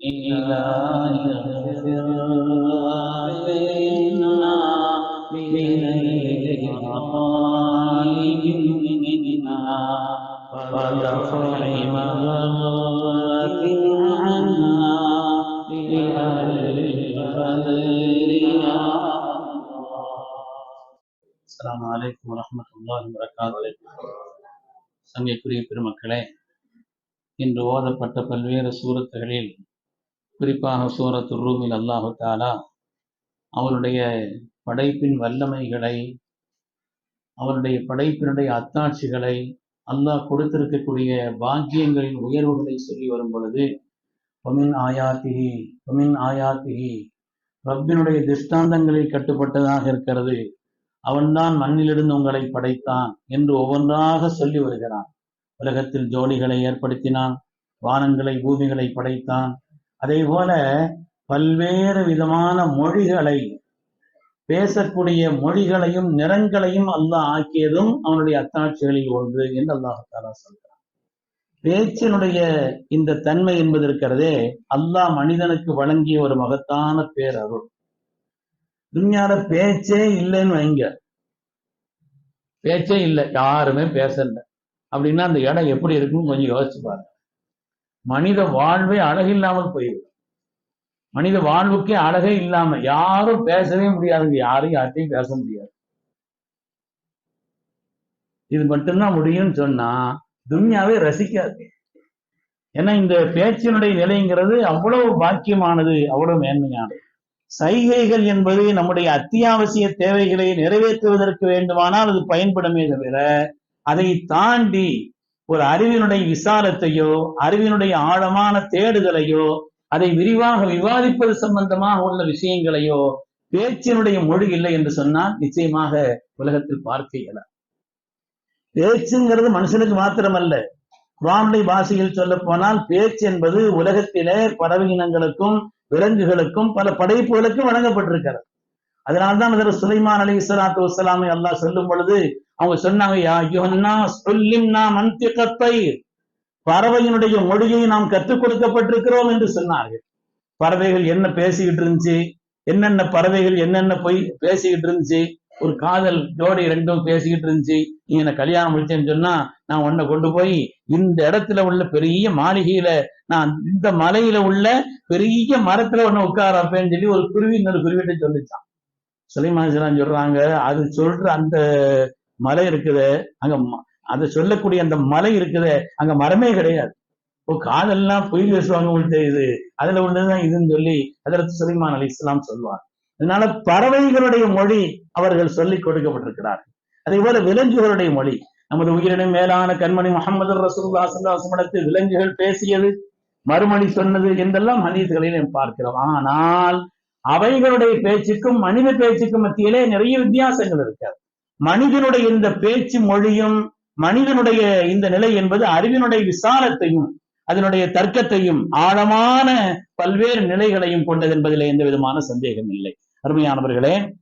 அஸ்லாம் சங்கைக்குரிய பெருமக்களே இன்று ஓதப்பட்ட பல்வேறு சூரத்துகளில் குறிப்பாக சூரத்து ரூமில் அல்லாஹு தாலா அவருடைய படைப்பின் வல்லமைகளை அவருடைய படைப்பினுடைய அத்தாட்சிகளை அல்லாஹ் கொடுத்திருக்கக்கூடிய பாக்கியங்களின் உயர்வுகளை சொல்லி வரும் பொழுது பொமின் ஆயாத்திகி பொமின் ஆயாத்திகி ரப்பினுடைய திஷ்டாந்தங்களில் கட்டுப்பட்டதாக இருக்கிறது. அவன்தான் மண்ணிலிருந்து உங்களை படைத்தான் என்று ஒவ்வொன்றாக சொல்லி வருகிறான். உலகத்தில் ஜோடிகளை ஏற்படுத்தினான் வானங்களை பூமிகளை படைத்தான். அதே போல பல்வேறு விதமான மொழிகளை பேசக்கூடிய மொழிகளையும் நிறங்களையும் அல்லாஹ் ஆக்கியதும் அவனுடைய அத்தாட்சிகளில் ஒன்று என்று அல்லாஹாலா சொல்கிறான். பேச்சினுடைய இந்த தன்மை என்பது இருக்கிறதே அல்லாஹ் மனிதனுக்கு வழங்கிய ஒரு மகத்தான பேரருள். துன்யால பேச்சே இல்லைன்னு வைங்க. பேச்சே இல்லை யாருமே பேசல. அப்படின்னா அந்த இடம் எப்படி இருக்குன்னு கொஞ்சம் யோசிச்சு பாருங்க. மனித வாழ்வே அழகில்லாமல் போயிடும் மனித வாழ்வுக்கே அழகே இல்லாம யாரும் பேசவே முடியாது யாரும் யார்ட்டையும் பேச முடியாது. இது மட்டும்தான் முடியும்னு சொன்னா துன்யாவே ரசிக்காது. ஏன்னா இந்த பேச்சினுடைய நிலைங்கிறது அவ்வளவு பாக்கியமானது அவ்வளவு மேன்மையானது. சைகைகள் என்பது நம்முடைய அத்தியாவசிய தேவைகளை நிறைவேற்றுவதற்கு வேண்டுமானால் அது பயன்படுமே தவிர அதை தாண்டி ஒரு அறிவினுடைய விசாலத்தையோ அறிவினுடைய ஆழமான தேடுதலையோ அதை விரிவாக விவாதிப்பது சம்பந்தமாக உள்ள விஷயங்களையோ பேச்சினுடைய மொழி இல்லை என்று சொன்னால் நிச்சயமாக உலகத்தில் பார்க்க இயலாம் பேச்சுங்கிறது மனுஷனுக்கு மாத்திரமல்ல. குரானுடைய பாஷையில் சொல்ல போனால் பேச்சு என்பது உலகத்திலே பறவை இனங்களுக்கும் விலங்குகளுக்கும் பல படைப்புகளுக்கும் வழங்கப்பட்டிருக்கிறது. அதனால்தான் அதில் சுலைமான் அலி இஸ்லாத்து வசலாமை அல்லாஹ் சொல்லும் பொழுது அவங்க சொன்னாங்க யா யுஹன்னா சொல்லிம்னா மந்திகத்தை பறவையினுடைய மொழியை நாம் கற்றுக் கொடுக்கப்பட்டிருக்கிறோம் என்று சொன்னார்கள். பறவைகள் என்ன பேசிக்கிட்டு இருந்துச்சு? என்னென்ன பறவைகள் என்னென்ன போய் பேசிக்கிட்டு இருந்துச்சு? ஒரு காதல் ஜோடி ரெண்டும் பேசிக்கிட்டு இருந்துச்சு. நீ என்ன கல்யாணம் முடிச்சேன்னு சொன்னா நான் உன்னை கொண்டு போய் இந்த இடத்துல உள்ள பெரிய மாளிகையில நான் இந்த மலையில உள்ள பெரிய மரத்துல ஒண்ணு உட்கார வைப்பேன்னு சொல்லி ஒரு குருவி இன்னொரு குருவிட்ட சொல்லிச்சான். சுலைமான் சொல்றாங்க அது சொல்ற அந்த மலை இருக்குது அங்க ம- அதை சொல்லக்கூடிய அந்த மலை இருக்குது அங்க மரமே கிடையாது. இப்போ காதல்லாம் பொய் பேசுவாங்க உங்களுக்கு இது அதுல உள்ளதுதான் இதுன்னு சொல்லி அதற்கு சுலைமான் அலி இஸ்லாம் சொல்வார். அதனால பறவைகளுடைய மொழி அவர்கள் சொல்லிக் கொடுக்கப்பட்டிருக்கிறார்கள். அதே போல விலங்குகளுடைய மொழி. நமது உயிரினும் மேலான கண்மணி முகமது ரசூல்லா சல்லாசமடத்தில் விலங்குகள் பேசியது மறுமணி சொன்னது என்றெல்லாம் ஹதீஸ்களில் நாம் பார்க்கிறோம். ஆனால் அவைகளுடைய பேச்சுக்கும் மனித பேச்சுக்கும் மத்தியிலே நிறைய வித்தியாசங்கள் இருக்காது. மனிதனுடைய இந்த பேச்சு மொழியும் மனிதனுடைய இந்த நிலை என்பது அறிவினுடைய விசாலத்தையும் அதனுடைய தர்க்கத்தையும் ஆழமான பல்வேறு நிலைகளையும் கொண்டது என்பதில் எந்த விதமான சந்தேகம் இல்லை. அருமையானவர்களே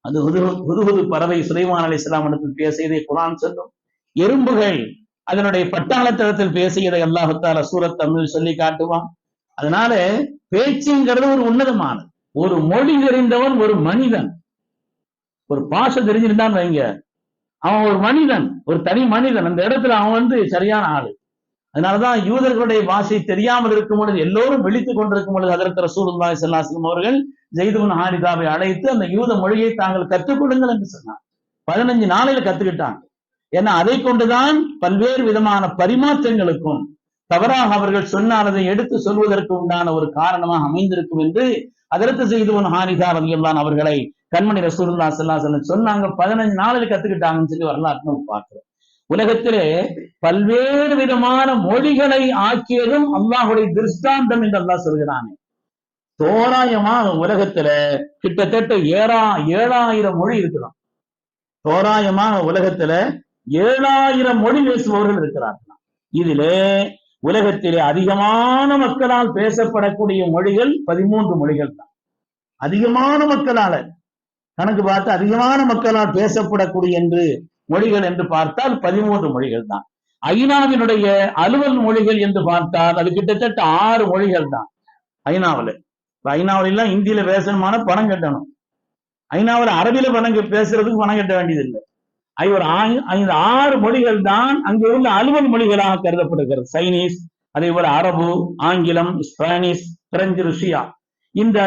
அது புதுகுது பறவை சுலைமான் அலி இஸ்லாமிடத்தில் பேசியதை குரான் சொல்லும். எறும்புகள் அதனுடைய பட்டாளத்தளத்தில் பேசியதை அல்லாஹத்தால சூரத் தமிழ் சொல்லி காட்டுவான். அதனால பேச்சுங்கிறது ஒரு உன்னதமானது. ஒரு மொழி தெரிந்தவன் ஒரு மனிதன். ஒரு பாஷை தெரிஞ்சிருந்தான்னு வைங்க. அவன் ஒரு மனிதன் ஒரு தனி மனிதன். அந்த இடத்துல அவன் வந்து சரியான ஆளு. அதனாலதான் யூதர்களுடைய பாஷை தெரியாமல் இருக்கும் பொழுது எல்லோரும் விழித்துக் கொண்டிருக்கும் பொழுது அதற்கு ரசூலுல்லாஹி ஸல்லல்லாஹு அவர்கள் ஜெய்துன் ஹாரிதாவை அழைத்து அந்த யூத மொழியை தாங்கள் கற்றுக்கொடுங்கள் என்று சொன்னார். பதினஞ்சு நாளையில கத்துக்கிட்டாங்க. ஏன்னா அதை கொண்டுதான் பல்வேறு விதமான பரிமாற்றங்களுக்கும் தவறாக அவர்கள் சொன்னால் அதை எடுத்து சொல்வதற்கு உண்டான ஒரு காரணமாக அமைந்திருக்கும் என்று அதற்கு செய்துவன் ஹாரிதா ரவியல்லான் அவர்களை கண்மணி ரசூல்லா ஸல்லல்லாஹு அலைஹி சொன்னாங்க. பதினஞ்சு நாளில் கத்துக்கிட்டாங்கன்னு சொல்லி வரலாற்று நம்ம பார்க்கிறோம். உலகத்திலே பல்வேறு விதமான மொழிகளை ஆக்கியதும் அல்லாஹுடைய திருஷ்டாந்தம் என்று அல்லாஹ் சொல்கிறானே. தோராயமா உலகத்துல கிட்டத்தட்ட ஏழா ஏழாயிரம் மொழி இருக்கலாம். தோராயமாக உலகத்துல ஏழாயிரம் மொழி பேசுபவர்கள் இருக்கிறார்கள். இதிலே உலகத்திலே அதிகமான மக்களால் பேசப்படக்கூடிய மொழிகள் பதிமூன்று மொழிகள் தான். அதிகமான மக்களால கணக்கு பார்த்து அதிகமான மக்களால் பேசப்படக்கூடிய என்று மொழிகள் என்று பார்த்தால் பதிமூன்று மொழிகள் தான். ஐநாவினுடைய அலுவல் மொழிகள் என்று பார்த்தால் அது கிட்டத்தட்ட ஆறு மொழிகள் தான். ஐநாவில். இப்ப ஐநாவில் எல்லாம் இந்தியில பேசணுமான பணம் கட்டணும். ஐநாவில் அரபியில பணம் பேசுறதுக்கு பணம் கட்ட வேண்டியதில்லை. ஒரு ஐந்து ஆறு மொழிகள் தான் அங்கே உள்ள அலுவல் மொழிகளாக கருதப்படுகிறது. சைனீஸ் அதே போல அரபு ஆங்கிலம் ஸ்பானிஷ் பிரெஞ்சு ருஷியா இந்த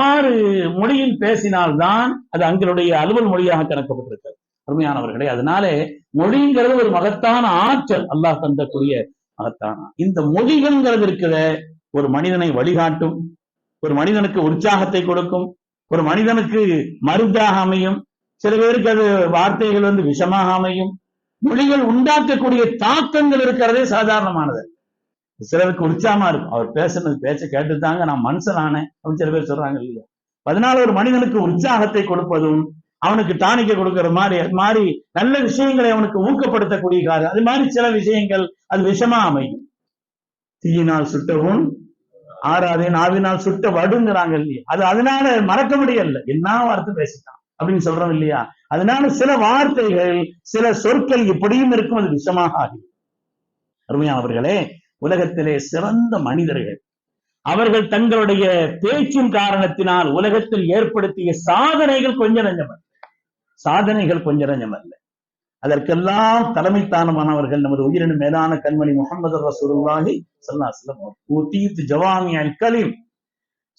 ஆறு மொழியில் பேசினால்தான் அது அங்களுடைய அலுவல் மொழியாக கணக்கப்பட்டிருக்கிறது. அருமையானவர்களே அதனாலே மொழிங்கிறது ஒரு மகத்தான ஆற்றல். அல்லாஹ் தந்தக்கூடிய மகத்தான. இந்த மொழிகள்ங்கிறது இருக்கிற ஒரு மனிதனை வழிகாட்டும் ஒரு மனிதனுக்கு உற்சாகத்தை கொடுக்கும் ஒரு மனிதனுக்கு மருந்தாக அமையும் சில பேருக்கு அது வார்த்தைகள் வந்து விஷமாக அமையும். மொழிகள் உண்டாக்கக்கூடிய தாக்கங்கள் இருக்கிறதே சாதாரணமானது. சிலருக்கு உற்சாகமா இருக்கும். அவர் பேசுனது பேச்ச கேட்டுதாங்க நான் மனுஷன் ஆனேன் அப்படின்னு சில பேர் சொல்றாங்க இல்லையா? அதனால ஒரு மனிதனுக்கு உற்சாகத்தை கொடுப்பதும் அவனுக்கு டானிக்க கொடுக்கிற மாதிரி அது மாதிரி நல்ல விஷயங்களை அவனுக்கு ஊக்கப்படுத்தக்கூடிய காரியம். அது மாதிரி சில விஷயங்கள் அது விஷமா அமையும். தீயினால் சுட்டவும் ஆறாதே நாவினால் சுட்ட வடுங்கிறாங்க இல்லையா? அது அதனால மறக்க முடியல. என்ன வார்த்தை பேசிட்டான்? அப்படின்னு சொல்றோம் இல்லையா? அதனால சில வார்த்தைகள் சில சொற்கள் இப்படியும் இருக்கும் அது விஷமாக ஆகும் அருமையானவர்களே உலகத்திலே சிறந்த மனிதர்கள். அவர்கள் தங்களுடைய பேச்சின் காரணத்தினால் உலகத்தில் ஏற்படுத்திய சாதனைகள் கொஞ்சம் நஞ்சமல்ல சாதனைகள் கொஞ்சம் நஞ்சமல்ல அதற்கெல்லாம் தலைமை தானமானவர்கள் நமது உயிரினும் மேலான கண்மணி முகமது ரசூலுல்லாஹி ஸல்லல்லாஹு அலைஹி ஜவாமி அல் கலீம்.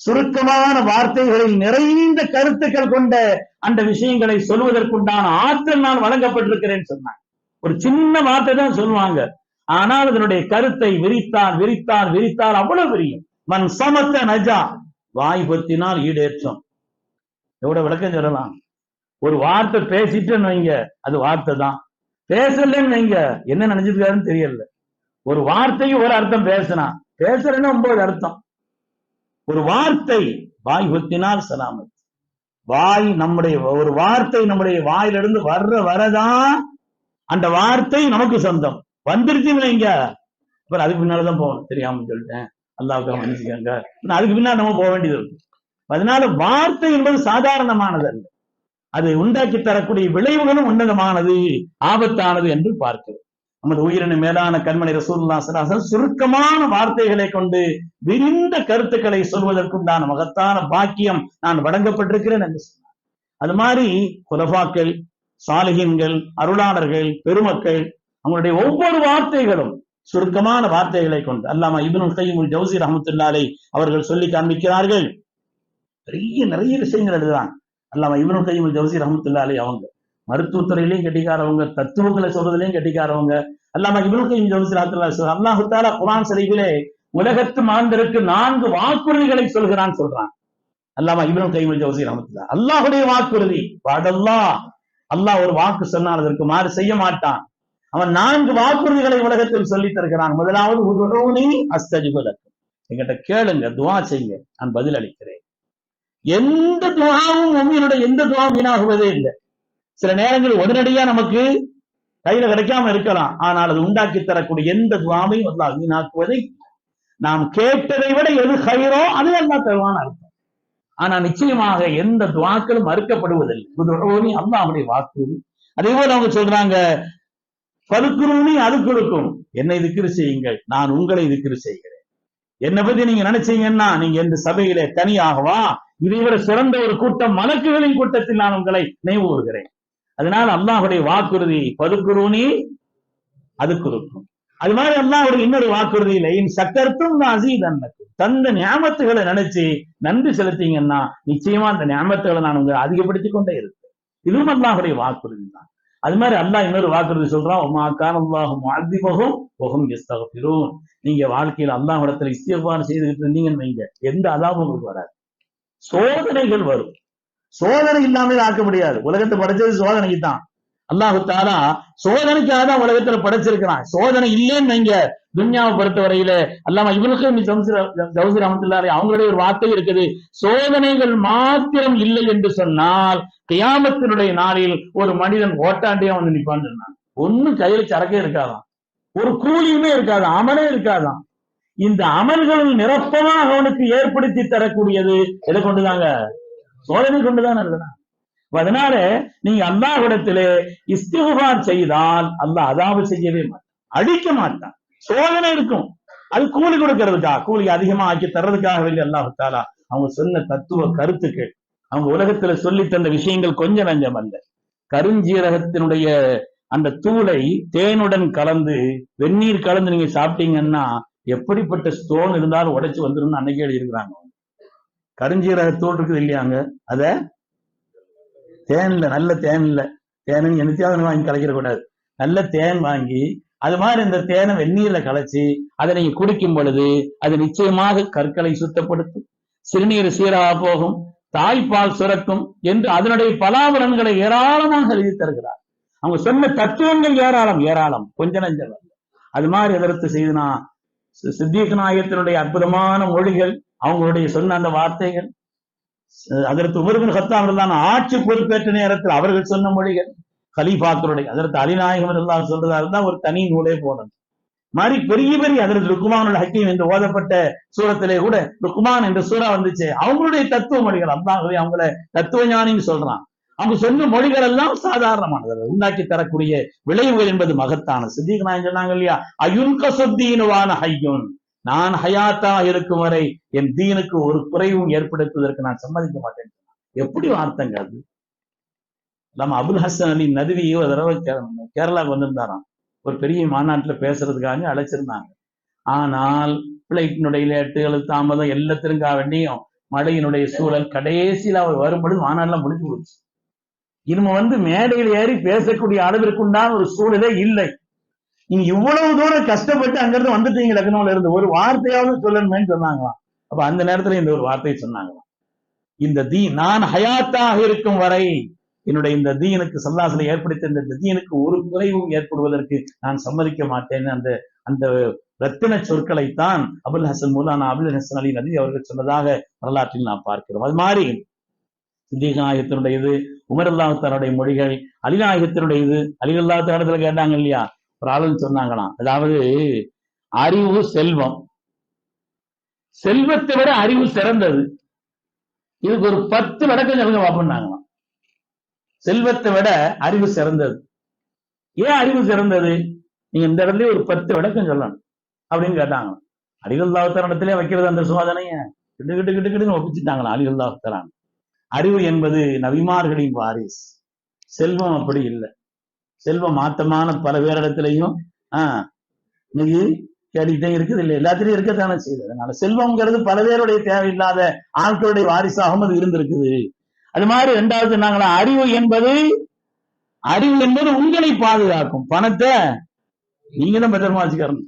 சுருக்கமான வார்த்தைகளில் நிறைந்த கருத்துக்கள் கொண்ட அந்த விஷயங்களை சொல்வதற்குண்டான ஆற்றல் நான் வழங்கப்பட்டிருக்கிறேன் சொன்னாங்க. ஒரு சின்ன வார்த்தை தான் சொல்லுவாங்க. ஆனால் அதனுடைய கருத்தை விரித்தான் விரித்தான் விரித்தால் அவ்வளவு விரியும். மண் சமத்த நஜா வாய் பத்தினால் ஈடேற்றம். எவ்வளவு விளக்கம் சொல்லலாம். ஒரு வார்த்தை பேசிட்டுன்னு வைங்க அது வார்த்தை தான். பேசலன்னு வைங்க என்ன நினைச்சிருக்காருன்னு தெரியல. ஒரு வார்த்தைக்கு ஒரு அர்த்தம் பேசினா பேசுறேன்னா ஒன்பது அர்த்தம். ஒரு வார்த்தை வாய் பொத்தினால் சலாமத். வாய் நம்முடைய ஒரு வார்த்தை நம்முடைய வாயிலிருந்து வர்ற வரதான் அந்த வார்த்தை நமக்கு சொந்தம். வந்துருச்சுன்னு இங்க அப்புறம் அதுக்கு பின்னாலதான் போகணும். தெரியாம சொல்லிட்டேன். அல்லாவுக்கு மன்னிச்சுக்கோங்க. அதுக்கு பின்னால் நம்ம போக வேண்டியது இருக்கு. அதனால வார்த்தை என்பது சாதாரணமானது அல்ல. அது உண்டாக்கி தரக்கூடிய விளைவுகளும் உன்னதமானது ஆபத்தானது என்று பார்க்கிறோம். நமது உயிரின மேலான கண்மணி ரசூல்லா சலாசன் சுருக்கமான வார்த்தைகளை கொண்டு விரிந்த கருத்துக்களை சொல்வதற்குண்டான மகத்தான பாக்கியம் நான் வழங்கப்பட்டிருக்கிறேன் என்று சொன்னார். அது மாதிரி குலபாக்கள் சாலிகின்கள் அருளாளர்கள் பெருமக்கள் அவங்களுடைய ஒவ்வொரு வார்த்தைகளும் சுருக்கமான வார்த்தைகளை கொண்டு அல்லாம இபின் கைமுல் ஜவுசி ரஹமத்துல்லாலை அவர்கள் சொல்லி காண்பிக்கிறார்கள். பெரிய நிறைய விஷயங்கள் எழுதுறாங்க அல்லாம இபின் கைமுல் ஜவுசி ரஹமத்துல்லாலை அவங்க மருத்துவத்துறையிலையும் கெட்டிக்காரவங்க தத்துவங்களை சொல்றதுலயும் கெட்டிக்காரவங்க. அல்லாம இவனுக்கும் அல்லாஹு தாலா குரான் சரிவிலே உலகத்து மாந்தருக்கு நான்கு வாக்குறுதிகளை சொல்கிறான் சொல்றான். அல்லாம இவனும் கைமல் ஜோசி ரஹமத்துல்லா அல்லாஹுடைய வாக்குறுதி வாடல்லா அல்லாஹ் ஒரு வாக்கு சொன்னால் அதற்கு மாறு செய்ய மாட்டான். அவன் நான்கு வாக்குறுதிகளை உலகத்தில் சொல்லித் தருகிறான். முதலாவது என்கிட்ட கேளுங்க துவா செய்யுங்க. நான் பதில் அளிக்கிறேன். எந்த துவாவும் உண்மையினுடைய எந்த துவாவும் வீணாகுவதே இல்லை. சில நேரங்களில் உடனடியா நமக்கு கையில கிடைக்காம இருக்கலாம். ஆனால் அது உண்டாக்கி தரக்கூடிய எந்த துவாமையும் அல்லாஹ் வீணாக்குவதை நாம் கேட்டதை விட எது கயிறோ அது எல்லாம் தருவான் அர்த்தம். ஆனா நிச்சயமாக எந்த துவாக்களும் மறுக்கப்படுவதில்லை. அல்லா அவருடைய வாக்குறுதி அதே போல அவங்க சொல்றாங்க பதுக்குருனி அது கொடுக்கும். என்னை திக்கிரு செய்யுங்கள். நான் உங்களை திக்கிரு செய்கிறேன். என்னை பத்தி நீங்க நினைச்சீங்கன்னா நீங்க எந்த சபையிலே தனியாகவா இதை விட சிறந்த ஒரு கூட்டம் மலக்குகளின் கூட்டத்தில் நான் உங்களை நினைவுறுகிறேன். அதனால அல்லாஹுடைய வாக்குறுதி பதுக்குருனி அது கொடுக்கும். அது மாதிரி அல்லாஹுடைய இன்னொரு வாக்குறுதி இல்லை. இன் சக்கரத்தும் அசீதன்னக்கும் தந்த ஞாபகத்துகளை நினைச்சு நன்றி செலுத்தீங்கன்னா நிச்சயமா அந்த ஞாபகத்துகளை நான் உங்களை அதிகப்படுத்திக் கொண்டே இருப்பேன். இதுவும் அல்லாஹுடைய வாக்குறுதி தான். அது மாதிரி அல்லாஹ் இன்னொரு வாக்குறுதி சொல்றான் உமா அல்லாஹும் அல்லாஹ் முஅத்திபஹும் வஹும் நீங்க வாழ்க்கையில அல்லாஹ் இடத்துல இஸ்திக்பார் செய்துகிட்டு இருந்தீங்கன்னு வைங்க. எந்த அதாபும் உங்களுக்கு வராது. சோதனைகள் வரும். சோதனை இல்லாமல் ஆக்க முடியாது. உலகத்தை படைச்சது சோதனைக்கு தான். அல்லாஹு தாலா சோதனைக்காக தான் உலகத்துல படைச்சிருக்கிறான். சோதனை இல்லைன்னு வைங்க. துன்யாவை பொறுத்தவரையில அல்லாம இவனுக்கு ஜவுசி ரஹமத்துல்லாரி அவங்களுடைய ஒரு வார்த்தை இருக்குது. சோதனைகள் மாத்திரம் இல்லை என்று சொன்னால் கியாமத்தினுடைய நாளில் ஒரு மனிதன் ஓட்டாண்டியா வந்து நிப்பான்னு சொன்னான் ஒண்ணும் கையில சரக்கே இருக்காதாம். ஒரு கூலியுமே இருக்காதாம். அமலே இருக்காதாம். இந்த அமல்களில் நிரப்பமாக அவனுக்கு ஏற்படுத்தி தரக்கூடியது எதை கொண்டுதாங்க? சோதனை கொண்டுதான் எழுதுனா அதனால நீங்க அல்லாஹிடத்திலே இஸ்திகுபார் செய்தால் அல்லாஹ் அதாவது செய்யவே மாட்டான். அடிக்க மாட்டான். சோதனை இருக்கும். அது கூலி கொடுக்கறதுக்காக கூலி அதிகமா ஆக்கி தர்றதுக்காக வேண்டிய அல்லாஹாலா அவங்க சொன்ன தத்துவ கருத்துக்கள் அவங்க உலகத்துல சொல்லி தந்த விஷயங்கள் கொஞ்சம் நஞ்சம் அல்ல. கருஞ்சீரகத்தினுடைய அந்த தூளை தேனுடன் கலந்து வெந்நீர் கலந்து நீங்க சாப்பிட்டீங்கன்னா எப்படிப்பட்ட ஸ்டோன் இருந்தாலும் உடைச்சு வந்துடும் அன்னைக்கு எழுதியிருக்கிறாங்க கருஞ்சீரகத்தோடு இருக்குது இல்லையாங்க அத தேன்ல நல்ல தேன்ல. தேனும் என்னத்தையாவது வாங்கி கலைக்கிற கூடாது. நல்ல தேன் வாங்கி அது மாதிரி இந்த தேனை வெந்நீர்ல கலைச்சு அதை நீங்க குடிக்கும் பொழுது அது நிச்சயமாக கற்களை சுத்தப்படுத்தும். சிறுநீர் சீராக போகும். தாய்ப்பால் சுரக்கும் என்று அதனுடைய பலாபலன்களை ஏராளமாக எழுதி தருகிறார். அவங்க சொன்ன தத்துவங்கள் ஏராளம் ஏராளம். கொஞ்ச நஞ்சம். அது மாதிரி எதிர்த்து செய்தனா சித்திக நாயகத்தினுடைய அற்புதமான மொழிகள் அவங்களுடைய சொன்ன அந்த வார்த்தைகள் அதற்கு உமர்பின் ஹத்தாம் தான் ஆட்சி பொறுப்பேற்ற நேரத்தில் அவர்கள் சொன்ன மொழிகள் கலிபாக்களுடைய அதற்கு அலிநாயகம் எல்லாம் சொல்றதா இருந்தா ஒரு தனி நூலே போனது மாதிரி பெரிய பெரிய அதற்கு ருக்குமானோட ஹக்கீம் என்று ஓதப்பட்ட சூரத்திலே கூட ருக்குமான் என்ற சூறா வந்துச்சு. அவங்களுடைய தத்துவ மொழிகள் அல்லாஹ் அவங்கள தத்துவ ஞானின்னு சொல்றான். அவங்க சொன்ன மொழிகள் எல்லாம் சாதாரணமானது. உண்டாக்கி தரக்கூடிய விளைவுகள் என்பது மகத்தான சித்திக சொன்னாங்க இல்லையா? அயுன் கசுத்தீனுவான ஹையுன். நான் ஹயாத்தா இருக்கும் வரை என் தீனுக்கு ஒரு குறைவும் ஏற்படுத்துவதற்கு நான் சம்மதிக்க மாட்டேன். எப்படி வார்த்தைங்க அது? நம்ம அபுல் ஹசன் அலி நதுவியோ ஒரு தடவை கேரளாவுக்கு வந்திருந்தாராம். ஒரு பெரிய மாநாட்டுல பேசுறதுக்காக அழைச்சிருந்தாங்க. ஆனால் பிளைட்டினுடைய லேட்டுகள் தாமதம் எல்லாத்திற்கா வேண்டியும் மழையினுடைய சூழல் கடைசியில் அவர் வரும்பொழுது மாநாடுலாம் முடிஞ்சு போச்சு. இனிமே வந்து மேடையில் ஏறி பேசக்கூடிய அளவிற்குண்டான ஒரு சூழலே இல்லை. நீங்க இவ்வளவு தூரம் கஷ்டப்பட்டு அங்கிருந்து வந்துட்டீங்க லக்னோல இருந்து ஒரு வார்த்தையாவது சொல்லணுமேன்னு சொன்னாங்களாம். அப்ப அந்த நேரத்துல இந்த ஒரு வார்த்தையை சொன்னாங்களாம். இந்த தீ நான் ஹயாத்தாக இருக்கும் வரை என்னுடைய இந்த தீனுக்கு சல்லாசில ஏற்படுத்த இந்த தீனுக்கு ஒரு குறைவும் ஏற்படுவதற்கு நான் சம்மதிக்க மாட்டேன்னு அந்த அந்த ரத்தின சொற்களைத்தான் அபுல் ஹசன் மூலானா அபுல் ஹசன் அலி நதி அவர்கள் சொன்னதாக வரலாற்றில் நாம் பார்க்கிறோம். அது மாதிரி சித்திகநாயகத்தினுடையது உமர் அல்லாஹாலுடைய மொழிகள் அலிநாயகத்தினுடையது அலி அல்லாஹாலத்துல கேட்டாங்க இல்லையா? ஒரு ஆளுன்னு சொன்னாங்களாம். அதாவது அறிவு செல்வம். செல்வத்தை விட அறிவு சிறந்தது. இதுக்கு ஒரு பத்து விளக்கம் சொல்லுங்க பாப்போம்னாங்களாம். செல்வத்தை விட அறிவு சிறந்தது. ஏன் அறிவு சிறந்தது? நீங்க இந்த இடத்துல ஒரு பத்து விளக்கம் சொல்லணும். அப்படின்னு கேட்டாங்க அலிகல்லாத்தரணத்திலே வைக்கிறது அந்த சோதனைய கிட்டு கிட்டு கிட்டு கிட்டுன்னு ஒப்பிச்சுட்டாங்களா அலிகல்லாத்தரான் அறிவு என்பது நபிமார்களின் வாரிஸ் செல்வம் அப்படி இல்லை. செல்வம் மாத்தமான பல பேரிடத்திலையும் ஆஹ் இன்னைக்கு கேட்டுக்கிட்டே இருக்குது இல்லை எல்லாத்திலையும் இருக்கத்தானே செய்யுது. அதனால செல்வம்ங்கிறது பல பேருடைய தேவையில்லாத ஆட்களுடைய வாரிசாகவும் அது இருந்திருக்குது. அது மாதிரி ரெண்டாவது நாங்களா அறிவு என்பது அறிவு என்பது உங்களை பாதுகாக்கும். பணத்தை நீங்க தான் பத்திரமா வச்சுக்கணும்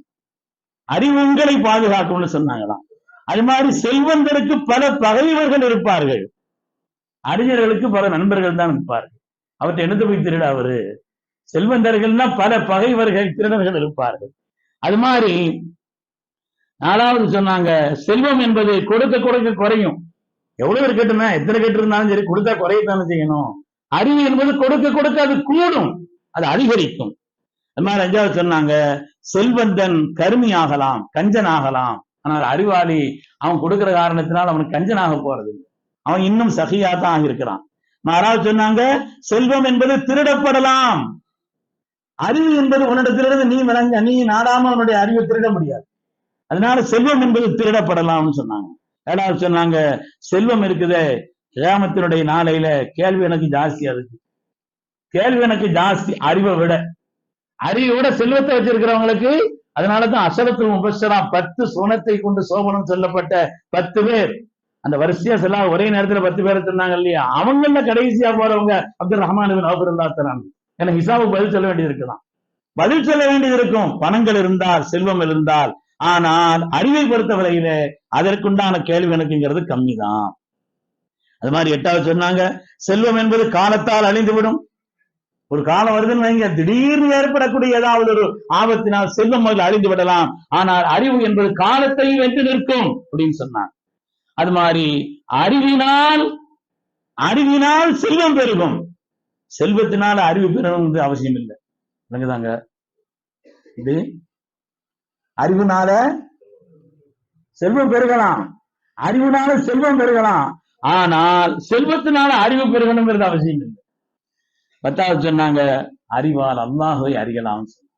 அறிவு உங்களை பாதுகாக்கும்னு சொன்னாங்களாம். அது மாதிரி செல்வந்தருக்கு பல பகைவர்கள் இருப்பார்கள். அறிஞர்களுக்கு பல நண்பர்கள் தான் இருப்பார்கள். அவற்றை என்னத்தை போய் திருடா அவரு? செல்வந்தர்கள்னா பல பகைவர்கள் திருடர்கள் இருப்பார்கள். அது மாதிரி நாலாவது சொன்னாங்க செல்வம் என்பது கொடுக்க கொடுக்க குறையும். எவ்வளவு இருக்கட்டுமே எத்தனை கேட்டு இருந்தாலும் சரி கொடுத்தா குறையத்தானே செய்யணும். அறிவு என்பது கொடுக்க கொடுக்க அது கூடும் அது அதிகரிக்கும். அது மாதிரி அஞ்சாவது சொன்னாங்க செல்வந்தன் கருமி ஆகலாம் கஞ்சன் ஆகலாம் ஆனால் அறிவாளி அவன் கொடுக்கிற காரணத்தினால் அவனுக்கு கஞ்சனாக போறது அவன் இன்னும் சகியா தான் ஆகியிருக்கிறான். மாறாவது சொன்னாங்க செல்வம் என்பது திருடப்படலாம். அறிவு என்பது உன்னிடத்திலிருந்து நீ விளங்க நீ நாடாம உன்னுடைய அறிவை திருட முடியாது. அதனால செல்வம் என்பது திருடப்படலாம்னு சொன்னாங்க. ஏழாவது சொன்னாங்க செல்வம் இருக்குதே ஏமத்தினுடைய நாளையில கேள்வி எனக்கு ஜாஸ்தி அதுக்கு. கேள்வி எனக்கு ஜாஸ்தி அறிவை விட. அறிவை விட செல்வத்தை வச்சிருக்கிறவங்களுக்கு அதனாலதான் அசலத்து முபஸ்ஸரா பத்து சுனத்தை கொண்டு சோபனம் சொல்லப்பட்ட பத்து பேர். அந்த வரிசையா செல்லா ஒரே நேரத்துல பத்து பேரை சொன்னாங்க இல்லையா? அவங்கள கடைசியா போறவங்க அப்துல் ரஹ்மான் அபுல்லா தரான் ஏன்னா ஹிசாபுக்கு பதில் சொல்ல வேண்டியது இருக்கலாம் பதில் சொல்ல வேண்டியது இருக்கும். பணங்கள் இருந்தால் செல்வம் இருந்தால். ஆனால் அறிவை பொறுத்தவரையில அதற்குண்டான கேள்வி எனக்குங்கிறது கம்மி தான் அது மாதிரி எட்டாவது சொன்னாங்க செல்வம் என்பது காலத்தால் அழிந்துவிடும். ஒரு காலம் வருதுன்னு வைங்க திடீர்னு ஏற்படக்கூடிய ஏதாவது ஒரு ஆபத்தினால் செல்வம் முதல்ல அழிந்து விடலாம் ஆனால் அறிவு என்பது காலத்தையும் வென்று நிற்கும் அப்படின்னு சொன்னாங்க. அது மாதிரி அறிவினால் அறிவினால் செல்வம் பெருகும். செல்வத்தினால அறிவு பெறணும்னு அவசியம் இல்லை. விளங்குதாங்க? இது அறிவுனால செல்வம் பெருகலாம். அறிவுனால செல்வம் பெருகலாம். ஆனால் செல்வத்தினால அறிவு பெருகணுங்கிறது அவசியம் இல்லை. பத்தாவது சொன்னாங்க அறிவால் அல்லாஹுவை சொன்னாங்க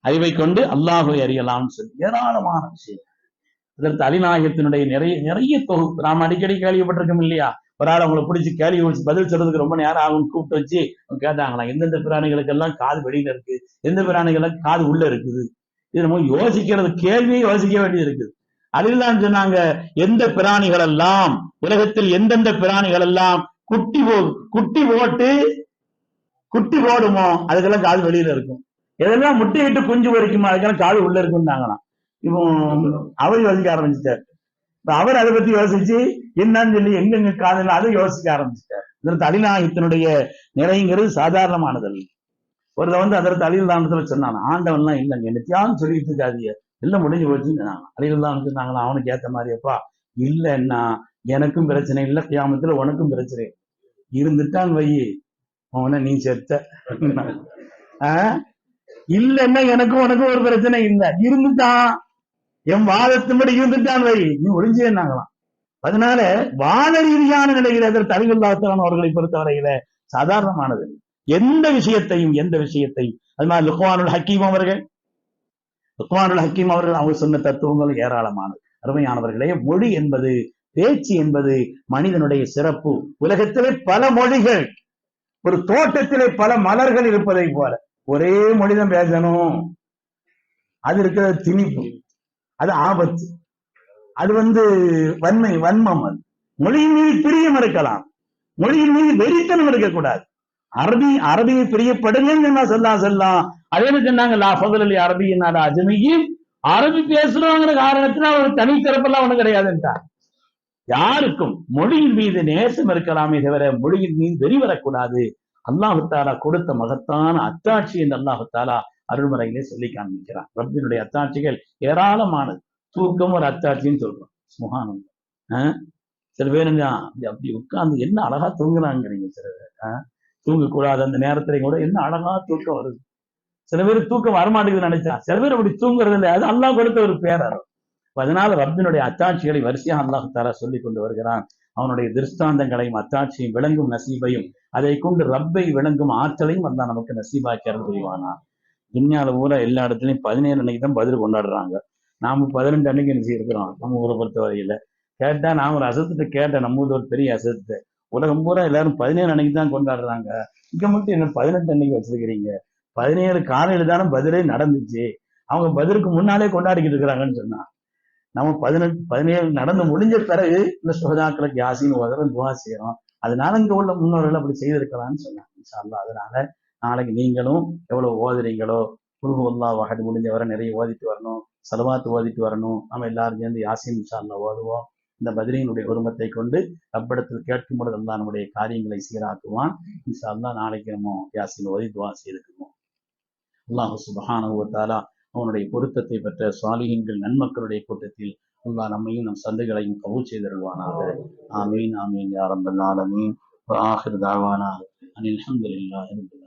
அறிவை கொண்டு அல்லாஹை அறியலாம்னு சொல்லி. ஏராளமான விஷயம் இதற்கு அலிநாயகத்தினுடைய நிறைய நிறைய தொகுப்பு. நாம் அடிக்கடி கேள்விப்பட்டிருக்கோம் இல்லையா? ஒரு ஆள் அவங்களை பிடிச்சி கேள்வி வச்சு பதில் சொல்றதுக்கு ரொம்ப நேரம் ஆகும் கூப்பிட்டு வச்சு கேட்டாங்களாம் எந்தெந்த பிராணிகளுக்கெல்லாம் காது வெளியில இருக்கு எந்த பிராணிகளுக்கு காது உள்ள இருக்குது? இது நம்ம யோசிக்கிறது கேள்வியை யோசிக்க வேண்டியது இருக்குது. அதில்தான் சொன்னாங்க எந்த பிராணிகள் எல்லாம் உலகத்தில் எந்தெந்த பிராணிகள் எல்லாம் குட்டி போ குட்டி போட்டு குட்டி போடுமோ அதுக்கெல்லாம் காது வெளியில இருக்கும். எதெல்லாம் முட்டையிட்டு குஞ்சு பொறிக்குமோ அதுக்கெல்லாம் காது உள்ள இருக்கும்னாங்களாம். இப்போ அவர் யோசிக்க ஆரம்பிச்சிட்டார். அவர் அதை பத்தி யோசிச்சு என்னன்னு சொல்லி எங்கெங்க காதல் அதை யோசிக்க ஆரம்பிச்சிட்டார். இதற்கு அலிநாயகத்தினுடைய நிறைங்கிறது சாதாரணமானதல்ல. ஒருத்த வந்து அதற்கு சொன்னான் ஆண்டவன் ஆண்டவன்லாம் இல்லைங்க என்னத்தையாவது சொல்லிட்டு இருக்காதீங்க. எல்லாம் முடிஞ்சு போச்சுன்னு சொன்னாங்க. அலிலான்னு சொன்னாங்களா? அவனுக்கு ஏத்த மாதிரியப்பா. இல்லைன்னா எனக்கும் பிரச்சனை இல்லை கியாமத்துல உனக்கும் பிரச்சனை இருந்துட்டான் வை. அவனை நீ செத்த. ஆஹ் இல்லைன்னா எனக்கும் உனக்கும் ஒரு பிரச்சனை இல்லை. இருந்துட்டான். என் வாதத்தின்படி இருந்துட்டான் வை. நீ ஒளிஞ்சேன்னாங்களாம் அதனால வாத ரீதியான நிலையில அதற்கு அறிவில்லாத்தான் அவர்களை பொறுத்தவரையில சாதாரணமானது. எந்த விஷயத்தையும் எந்த விஷயத்தையும் அது மாதிரி லுக்வானுல் ஹக்கீம் அவர்கள் லுக்வானுல் ஹக்கீம் அவர்கள் அவங்க சொன்ன தத்துவங்கள் ஏராளமானது. அருமையானவர்களே மொழி என்பது பேச்சு என்பது மனிதனுடைய சிறப்பு. உலகத்திலே பல மொழிகள் ஒரு தோட்டத்திலே பல மலர்கள் இருப்பதை போல. ஒரே மொழிதான் பேசணும். அது இருக்கிற திணிப்பு. அது ஆபத்து. அது வந்து வன்மை வன்மம் அது. மொழியின் மீது பிரியம் இருக்கலாம். மொழியின் மீது வெறித்தனம் இருக்கக்கூடாது. அரபி அரபியை பிரியப்படுங்கன்னு சொன்னா சொல்லலாம் சொல்லலாம் அதே மாதிரி சொன்னாங்க லா ஃபதுல் அலி அரபி என்னால அஜமியும் அரபி பேசுறவங்கிற காரணத்தினால் ஒரு தனி சிறப்பெல்லாம் ஒண்ணும் கிடையாதுன்றார் யாருக்கும் மொழியின் மீது நேசம் இருக்கலாமே தவிர மொழியின் மீது வெறி வரக்கூடாது. அல்லாஹு தாலா கொடுத்த மகத்தான அத்தாட்சி என்று அல்லாஹு தாலா அருள்முறையிலே சொல்லி காண்பிக்கிறான். ரப்பினுடைய அத்தாட்சிகள் ஏராளமானது. தூக்கம் ஒரு அத்தாட்சின்னு சொல்றோம். சுகானம் சில பேருங்க அப்படி அப்படி உட்கார்ந்து என்ன அழகா தூங்குறாங்கிறீங்க சில பேர். ஆஹ் தூங்கக்கூடாது. அந்த நேரத்துல கூட என்ன அழகா தூக்கம் வருது. சில பேர் தூக்கம் வரமாட்டேங்குதுன்னு நினைச்சா சில பேர் அப்படி தூங்குறது இல்லை. அது அல்லாஹ் கொடுத்த ஒரு பேரர் அதனால ரப்பினுடைய அத்தாட்சிகளை வரிசையாக அல்லாஹ் தாரா சொல்லி கொண்டு வருகிறான். அவனுடைய திருஷ்டாந்தங்களையும் அத்தாட்சியும் விளங்கும் நசீபையும் அதை கொண்டு ரப்பை விளங்கும் ஆற்றலையும் வந்தா நமக்கு நசீபாக்கி அருள் புரிவானா? துன்யால பூரா எல்லா இடத்துலயும் பதினேழு அன்னைக்கு தான் பதில் கொண்டாடுறாங்க. நாம பதினெண்டு அன்னைக்கு நினைச்சு இருக்கிறோம் நம்ம ஊரை பொறுத்த வரையில. கேட்டா நான் ஒரு அசத்தத்தை கேட்டேன். நம்ம ஊர்ல ஒரு பெரிய அசத்தத்தை. உலகம் பூரா எல்லாரும் பதினேழு அன்னைக்கு தான் கொண்டாடுறாங்க. இங்க மட்டும் என்ன பதினெட்டு அன்னைக்கு வச்சிருக்கிறீங்க? பதினேழு காலையில தானே பதிலே நடந்துச்சு. அவங்க பதிலுக்கு முன்னாலே கொண்டாடிக்கிட்டு இருக்கிறாங்கன்னு சொன்னா நம்ம பதினெட்டு பதினேழு நடந்து முடிஞ்ச பிறகு இந்த சுகதாக்களுக்கு யாசின்னு உதரம் துவா செய்யறோம். அதனால இங்க உள்ள முன்னோர்கள் அப்படி செய்திருக்கலாம்னு சொன்னாங்க. அதனால நாளைக்கு நீங்களும் எவ்வளவு ஓதுறீங்களோ குருகு அல்லா வகடு முடிஞ்ச வரை நிறைய ஓதிட்டு வரணும் செலவாத்து ஓதிட்டு வரணும். நம்ம எல்லாரும் சேர்ந்து யாசின் இன்ஷா ஓதுவோம். இந்த பதிலினுடைய குடும்பத்தை கொண்டு ரப்பிடத்தில் கேட்கும் பொழுது அல்லாஹ் நம்முடைய காரியங்களை சீராக்குவான். இன்ஷா நாளைக்கு நம்ம யாசின் ஓதி செய்திருக்குவோம் அல்லாஹு சுபஹானுவத்தாலா அவனுடைய பொருத்தத்தை பெற்ற சுவாலிகங்கள் நன்மக்களுடைய கூட்டத்தில் அல்லா நம்மையும் நம் சந்தைகளையும் கவு செய்திருவானாக. ஆமீன் ஆமீன் யாரம்பல் ஆலமீன். ஆஹிர் தாவானா. அனில் அஹமதுல்லா ரப்பில்